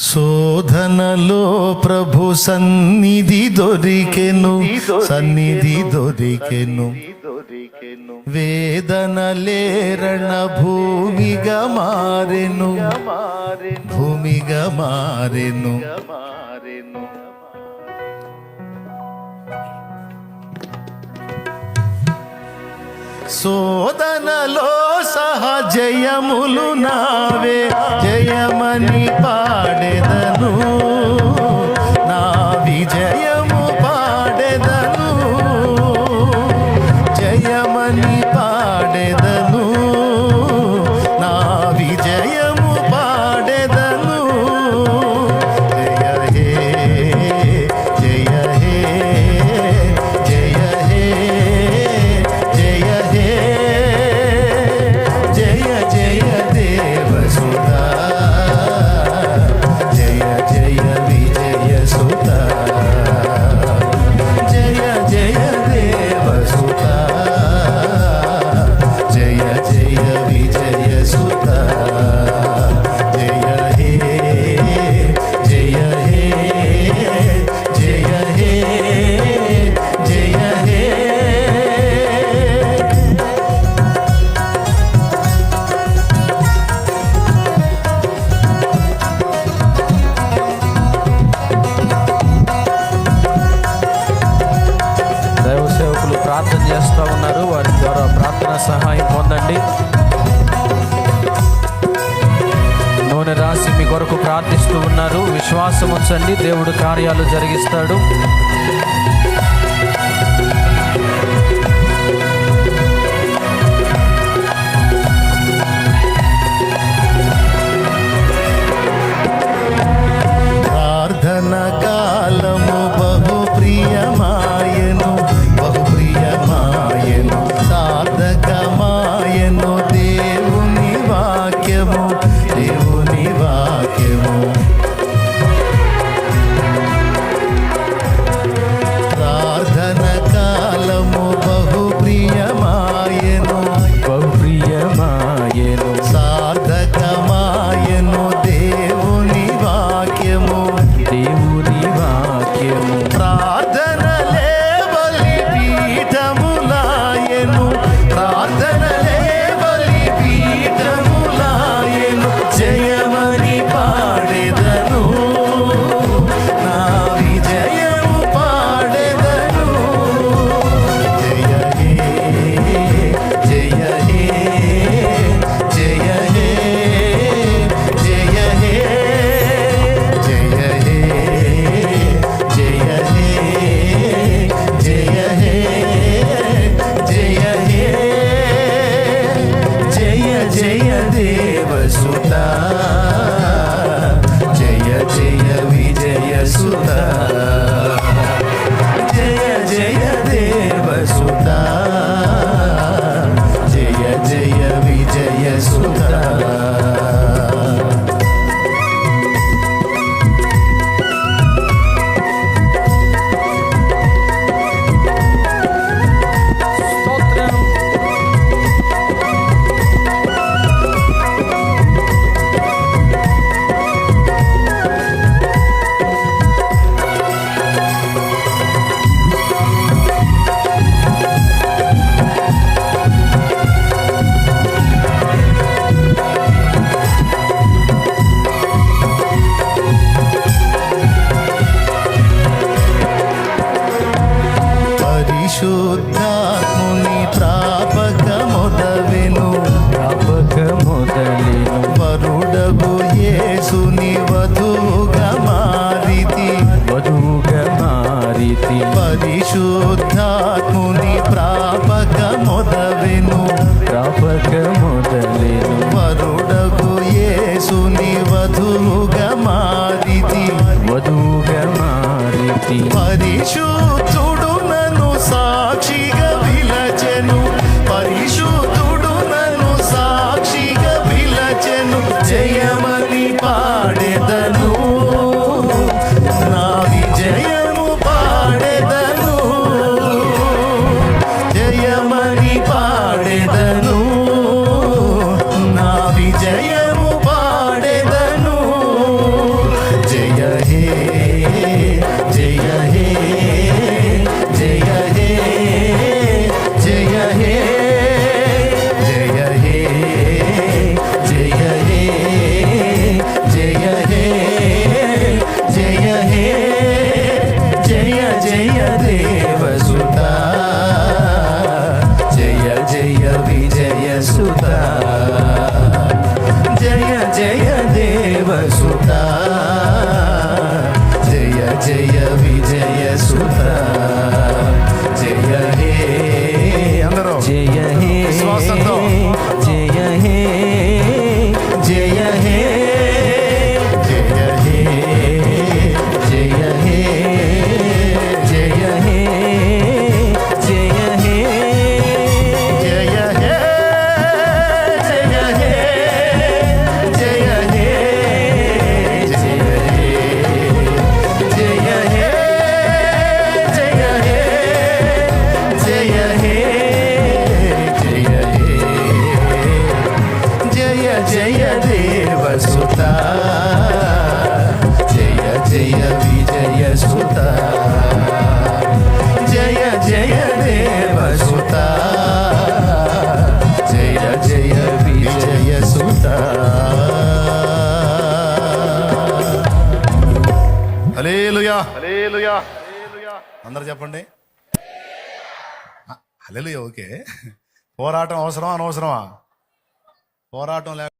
శోధనలో ప్రభు సన్నిధి దొరికెను సన్నిధి దొరికెను వేదన లేరణ భూమిగా మారెను. భూమిగా మారెను. శోధనలో సహజయములు నావే. జయమని పాడెదను నా విజయము పాడెదను. జయమని పాడెదను. సహాయం పొందండి. నూనె రాసి మీ కొరకు ప్రార్థిస్తూ ఉన్నారు. విశ్వాసం ఉంచండి. దేవుడు కార్యాలు జరిగిస్తాడు. ದೇವಸುತಾ tocar. అందరు చెప్పండి. Hallelujah okay. పోరాటం అవసరమా అనవసరమా? పోరాటం లేక